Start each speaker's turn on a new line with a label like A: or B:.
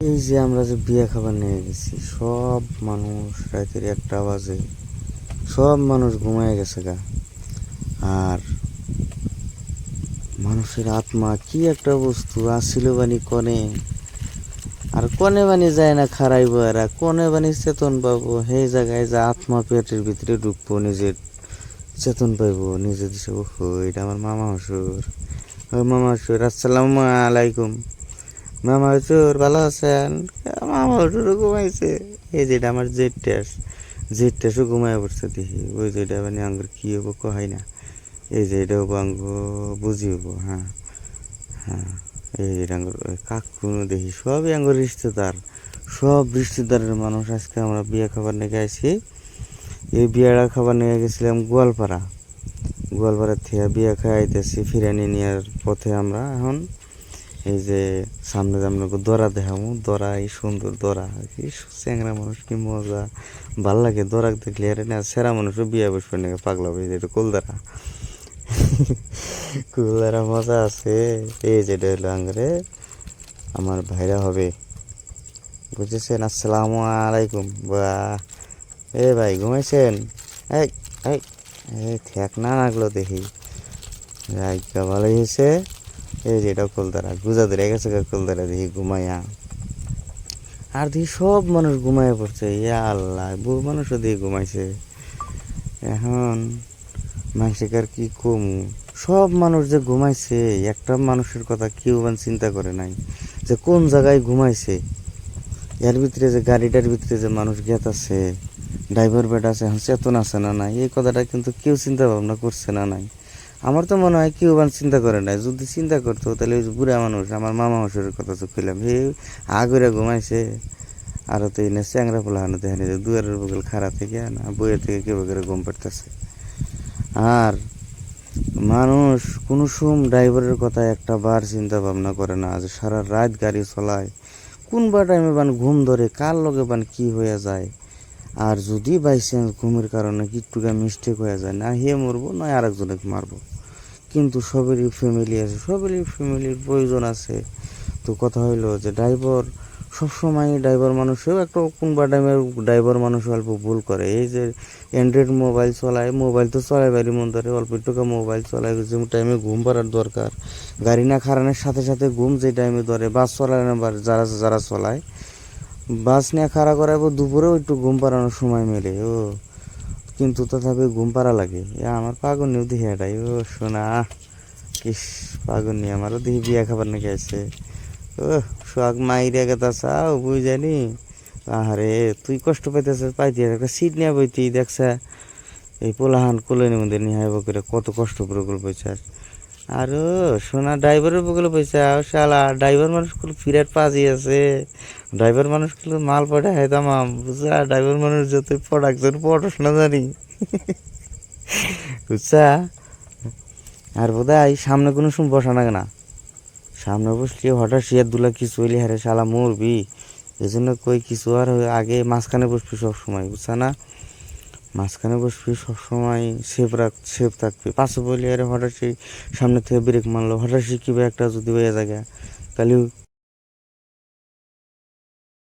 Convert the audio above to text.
A: এই যে আমরা যে বিয়ে খাবার নিয়ে গেছি, সব মানুষ রাতের একটা বাজে। সব মানুষ ঘুমায় গেছে গা। আর মানুষের আত্মা কি একটা বস্তু আসছিল বানি কনে। আর কনে বানি যায় না খারাইব এরা, কনে বানি চেতন পাবো। সেই জায়গায় যে আত্মা পেটের ভিতরে ঢুকবো, নিজের চেতন পাইবো, নিজে দিছে ও এটা আমার মামা হসুর ও মামা হসুর আসসালামু আলাইকুম। মামা হসুর ভালো আছেন? মামা হসুরও ঘুমাইছে। এই যেটা আমার জেড টেস জেড টেসও ঘুমাই পড়ছে দেখি। ওই যেটা মানে আঙ্গুর কি হব কহাই না। এই যে এটা হব আঙ্গ বুঝি হব হ্যাঁ। হ্যাঁ এই যে আঙ্গুর কাকুনো দেখি। সবই আঙ্গুর রিশতেদার সব রিশতেদারের মানুষ আজকে আমরা বিয়ে খাবার নিয়ে আইছি এই বিয়েটা খাবার নিয়ে গেছিলাম গোয়ালপাড়া। গোয়ালপাড়া থেকে বিয়ে খাইতেছি ফিরানি নেওয়ার পথে আমরা এখন। এই যে সামনে সামনে দরা দেখাবো দরা এই সুন্দর দরা কি চ্যাংরা মানুষ কি মজা। ভালো লাগে দরা দেখলে, আরে না, সেরা মানুষও বিয়ে বসবে না পাগলা হবে এটা কোলদারা কোলদারা মজা আছে। এই যেটা হলো আঙ্গরে, আমার ভাইরা হবে। বুঝেছেন? আসসালামু আলাইকুম। বা এ ভাই, ঘুমাইছেন? এই এই এই না লাগল দেখি। ভালোই হয়েছে। এই যে এটা কলতারা, গুজা ধরে গেছে গা কলতারা দেখি ঘুমাইয়া। আর দেখি সব মানুষ ঘুমাইয়া পড়ছে, ইয়া আল্লাহ, বহু মানুষও দিয়ে ঘুমাইছে। এখন মানুষের কি কমু? সব মানুষ যে ঘুমাইছে, একটা মানুষের কথা কেউ মানে চিন্তা করে নাই যে কোন জায়গায় ঘুমাইছে। এর ভিতরে যে গাড়িটার ভিতরে যে মানুষ গেত আছে, ড্রাইভার বেড আছে, এখন চেতন আছে না নাই? এই কথাটা কিন্তু কেউ চিন্তা ভাবনা করছে না নাই। আমার তো মনে হয় কেউ মানে চিন্তা করে না যদি চিন্তা করতো, তাহলে ওই বুড়া মানুষ, আমার মামা মাসুরের কথা তো কইলাম হে, আগরে ঘুমাইছে। আর তো এনে চ্যাংরা পোলা হানো দেখেনি দুয়ারের বগল খাড়া থেকে না বইয়ের থেকে কেউ করে ঘুম পাড়তেছে। আর মানুষ কোনো সুম ড্রাইভারের কথা একটা বার চিন্তা ভাবনা করে না যে সারা রাত গাড়ি চলায়। কোনবা টাইমে বান ঘুম ধরে, কার লগে বান কি হয়ে যায়? আর যদি বাই চান্স ঘুমের কারণে কিটুকা মিস্টেক হয়ে যায়, না হে মরবো নয় আরেকজনকে মারবো। কিন্তু সবেরই ফ্যামিলি আছে, সবেরই ফ্যামিলির প্রয়োজন আছে। তো কথা হইল যে ড্রাইভার সবসময় ড্রাইভার মানুষেও একটা কোনবা টাইমে ড্রাইভার মানুষ অল্প ভুল করে। এই যে অ্যান্ড্রয়েড মোবাইল চলায় মোবাইল তো চলায় বাড়ি মন ধরে, অল্প একটু মোবাইল চলায়, যে টাইমে ঘুম পাড়ার দরকার। গাড়ি না খারানোর সাথে সাথে ঘুম যে টাইমে ধরে বাস চলায় না যারা যারা চলায় বাস নিয়ে খাড়া করাবো দুপুরেও একটু ঘুম পাড়ানোর সময় মেলে, ও। কিন্তু তথাপি ঘুম পাড়া লাগে। আমার পাগল নিয়েও দেখি এটাই ও শোনা পাগল নিয়ে আমারও দেখি বিয়া খাবার নাকি আছে। ও, সোহাগ মাইরে গেতা চাও বুঝ জানি আরে তুই কষ্ট পাইতেছ পাইতি একটা সিট নিয়ে বইতি, দেখছা। এই পোলাহান কোলে মধ্যে নিয়ে করে কত কষ্ট করে পয়সার আর সোনা ড্রাইভারের বগলে পয়সা শালা, ড্রাইভার মানুষগুলো ফিরাট পাজি আছে। ড্রাইভার মানুষগুলো মাল পড়ে হাইতাম বুঝছা ড্রাইভার মানুষ যত প্রোডাকশন পড়াশোনা জানি। বুঝছা? আর বোধ হয় সামনে কোনো সময় বসা লাগে না। সামনে বসলে হঠাৎ শিয়ার দুলা কিছু হইলে হারে শালা, মরবি? এই জন্য কই কিছু আর আগে মাঝখানে বসবি সব সময় বুঝছা না মাঝখানে বসবি, সবসময় সেফ রাখ সেফ থাকবি। পাশে বলি, আরে, হঠাৎ সেই সামনে থেকে ব্রেক মারলো। হঠাৎ সে কী একটা যদি হয়ে যায় তাহলে